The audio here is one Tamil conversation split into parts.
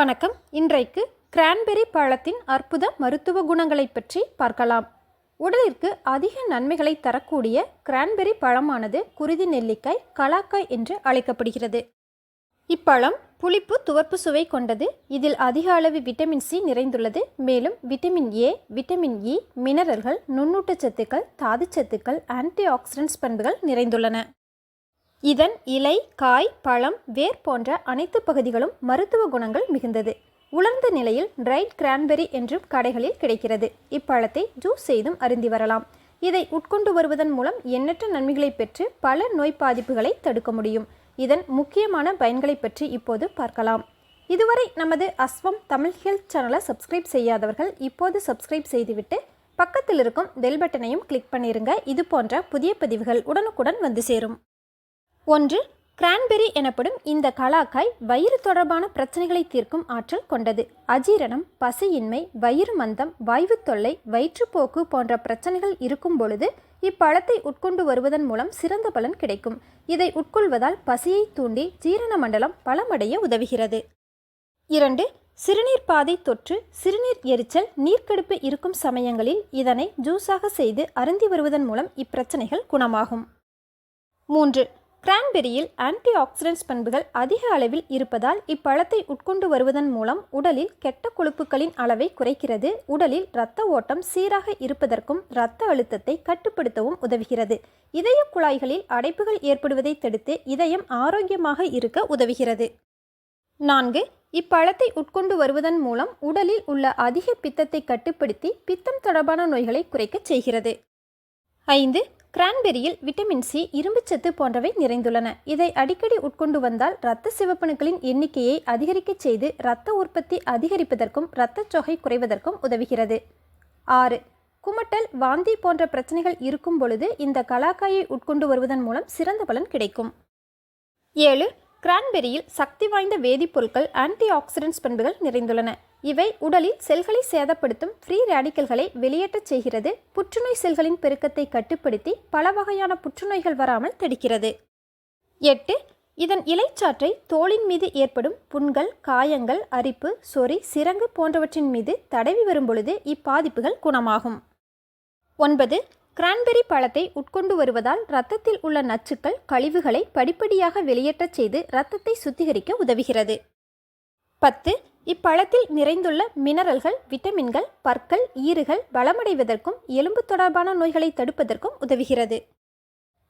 வணக்கம். இன்றைக்கு கிரான்பெரி பழத்தின் அற்புத மருத்துவ குணங்களை பற்றி பார்க்கலாம். உடலிற்கு அதிக நன்மைகளை தரக்கூடிய கிரான்பெரி பழமானது குருதி நெல்லிக்காய் கலாக்காய் என்று அழைக்கப்படுகிறது. இப்பழம் புளிப்பு துவர்ப்பு சுவை கொண்டது. இதில் அதிக அளவு விட்டமின் சி நிறைந்துள்ளது. மேலும் விட்டமின் ஏ விட்டமின் இ மினரல்கள் நுண்ணூட்டச்சத்துக்கள் தாதுச்சத்துக்கள் ஆன்டி ஆக்சிடென்ட்ஸ் பண்புகள் நிறைந்துள்ளன. இதன் இலை காய் பழம் வேர் போன்ற அனைத்து பகுதிகளும் மருத்துவ குணங்கள் மிகுந்தது. உலர்ந்த நிலையில் ட்ரைட் கிரான்பெரி என்றும் கடைகளில் கிடைக்கிறது. இப்பழத்தை ஜூஸ் செய்தும் அருந்தி வரலாம். இதை உட்கொண்டு வருவதன் மூலம் எண்ணற்ற நன்மைகளை பெற்று பல நோய் பாதிப்புகளை தடுக்க முடியும். இதன் முக்கியமான பயன்களை பற்றி இப்போது பார்க்கலாம். இதுவரை நமது அஸ்வம் தமிழ் ஹெல்த் சேனலை சப்ஸ்கிரைப் செய்யாதவர்கள் இப்போது சப்ஸ்கிரைப் செய்துவிட்டு பக்கத்தில் இருக்கும் பெல் பட்டனையும் கிளிக் பண்ணிருங்க. இது போன்ற புதிய பதிவுகள் உடனுக்குடன் வந்து சேரும். ஒன்று கிரான்பெரி எனப்படும் இந்த கலாக்காய் வயிறு தொடர்பான பிரச்சனைகளை தீர்க்கும் ஆற்றல் கொண்டது. அஜீரணம் பசியின்மை வயிறு மந்தம் வாய்வு தொல்லை வயிற்றுப்போக்கு போன்ற பிரச்சனைகள் இருக்கும் பொழுது இப்பழத்தை உட்கொண்டு வருவதன் மூலம் சிறந்த பலன் கிடைக்கும். இதை உட்கொள்வதால் பசியை தூண்டி ஜீரண மண்டலம் பலமடைய உதவுகிறது. இரண்டு சிறுநீர் பாதை தொற்று சிறுநீர் எரிச்சல் நீர்க்கடுப்பு இருக்கும் சமயங்களில் இதனை ஜூஸாக செய்து அருந்தி வருவதன் மூலம் இப்பிரச்சனைகள் குணமாகும். மூன்று கிரான்பெரியில் ஆன்டி ஆக்சிடென்ட்ஸ் பண்புகள் அதிக அளவில் இருப்பதால் இப்பழத்தை உட்கொண்டு வருவதன் மூலம் உடலில் கெட்ட கொழுப்புகளின் அளவை குறைக்கிறது. உடலில் இரத்த ஓட்டம் சீராக இருப்பதற்கும் இரத்த அழுத்தத்தை கட்டுப்படுத்தவும் உதவுகிறது. இதய குழாய்களில் அடைப்புகள் ஏற்படுவதை தடுத்து இதயம் ஆரோக்கியமாக இருக்க உதவுகிறது. நான்கு இப்பழத்தை உட்கொண்டு வருவதன் மூலம் உடலில் உள்ள அதிக பித்தத்தை கட்டுப்படுத்தி பித்தம் தொடர்பான நோய்களை குறைக்கச் செய்கிறது. ஐந்து கிரான்பெரியில் விட்டமின் சி இரும்புச்சத்து போன்றவை நிறைந்துள்ளன. இதை அடிக்கடி உட்கொண்டு வந்தால் இரத்த சிவப்பணுக்களின் எண்ணிக்கையை அதிகரிக்கச் செய்து இரத்த உற்பத்தி அதிகரிப்பதற்கும் இரத்தச்சோகை குறைவதற்கும் உதவுகிறது. ஆறு. குமட்டல் வாந்தி போன்ற பிரச்சனைகள் இருக்கும் பொழுது இந்த கலாக்காயை உட்கொண்டு வருவதன் மூலம் சிறந்த பலன் கிடைக்கும். ஏழு. கிரான்பெரியில் சக்தி வாய்ந்த வேதிப்பொருட்கள் ஆன்டி ஆக்சிடென்ட்ஸ் பண்புகள் நிறைந்துள்ளன. இவை உடலில் செல்களை சேதப்படுத்தும் ஃப்ரீ ரேடிக்கல்களை வெளியேற்றச் செய்கிறது. புற்றுநோய் செல்களின் பெருக்கத்தை கட்டுப்படுத்தி பல வகையான புற்றுநோய்கள் வராமல் தடுக்கிறது. எட்டு இதன் இலைச்சாற்றை தோலின் மீது ஏற்படும் புண்கள் காயங்கள் அரிப்பு சொறி சிரங்கு போன்றவற்றின் மீது தடவி வரும்பொழுது இப்பாதிப்புகள் குணமாகும். ஒன்பது கிரான்பெரி பழத்தை உட்கொண்டு வருவதால் இரத்தத்தில் உள்ள நச்சுக்கள் கழிவுகளை படிப்படியாக வெளியேற்றச் செய்து இரத்தத்தை சுத்திகரிக்க உதவுகிறது. பத்து இப்பழத்தில் நிறைந்துள்ள மினரல்கள் விட்டமின்கள் பற்கள் ஈறுகள் பலமடைவதற்கும் எலும்பு தொடர்பான நோய்களை தடுப்பதற்கும் உதவுகிறது.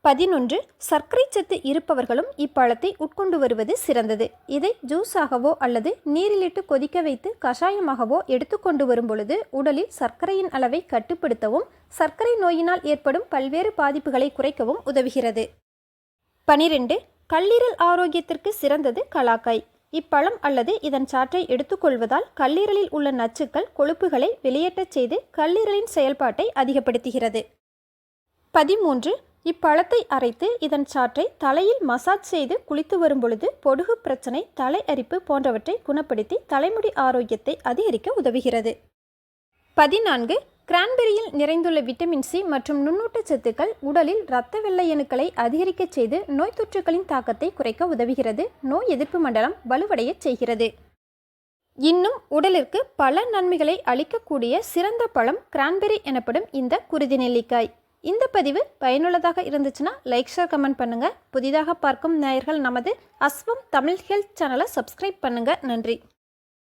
பதினொன்று. சர்க்கரை சத்து இருப்பவர்களும் இப்பழத்தை உட்கொண்டு வருவது சிறந்தது. இதை ஜூஸாகவோ அல்லது நீரிலிட்டு கொதிக்க வைத்து கஷாயமாகவோ எடுத்துக்கொண்டு வரும் பொழுது உடலில் சர்க்கரையின் அளவை கட்டுப்படுத்தவும் சர்க்கரை நோயினால் ஏற்படும் பல்வேறு பாதிப்புகளை குறைக்கவும் உதவுகிறது. பனிரெண்டு. கல்லீரல் ஆரோக்கியத்திற்கு சிறந்தது கலாக்காய். இப்பழம் அல்லது இதன் சாற்றை எடுத்துக்கொள்வதால் கல்லீரலில் உள்ள நச்சுக்கள் கொழுப்புகளை வெளியேற்றச் செய்து கல்லீரலின் செயல்பாட்டை அதிகப்படுத்துகிறது. பதிமூன்று. இப்பழத்தை அரைத்து இதன் சாற்றை தலையில் மசாஜ் செய்து குளித்து வரும் பொழுது பொடுகு பிரச்சனை தலை அரிப்பு போன்றவற்றை குணப்படுத்தி தலைமுடி ஆரோக்கியத்தை அதிகரிக்க உதவுகிறது. பதினான்கு. கிரான்பெரியில் நிறைந்துள்ள விட்டமின் சி மற்றும் நுண்ணூட்டச்சத்துக்கள் உடலில் இரத்த வெள்ளையணுக்களை அதிகரிக்க அதிகரிக்கச் செய்து நோய் தொற்றுகளின் தாக்கத்தை குறைக்க உதவுகிறது. நோய் எதிர்ப்பு மண்டலம் வலுவடையச் செய்கிறது. இன்னும் உடலிற்கு பல நன்மைகளை அளிக்கக்கூடிய சிறந்த பழம் கிரான்பெரி எனப்படும் இந்த குருதி நெல்லிக்காய். இந்த பதிவு பயனுள்ளதாக இருந்துச்சுன்னா லைக் ஷேர் கமெண்ட் பண்ணுங்கள் புதிதாக பார்க்கும் நேயர்கள் நமது அஸ்வம் தமிழ் ஹெல்த் சேனலை சப்ஸ்கிரைப் பண்ணுங்கள் நன்றி.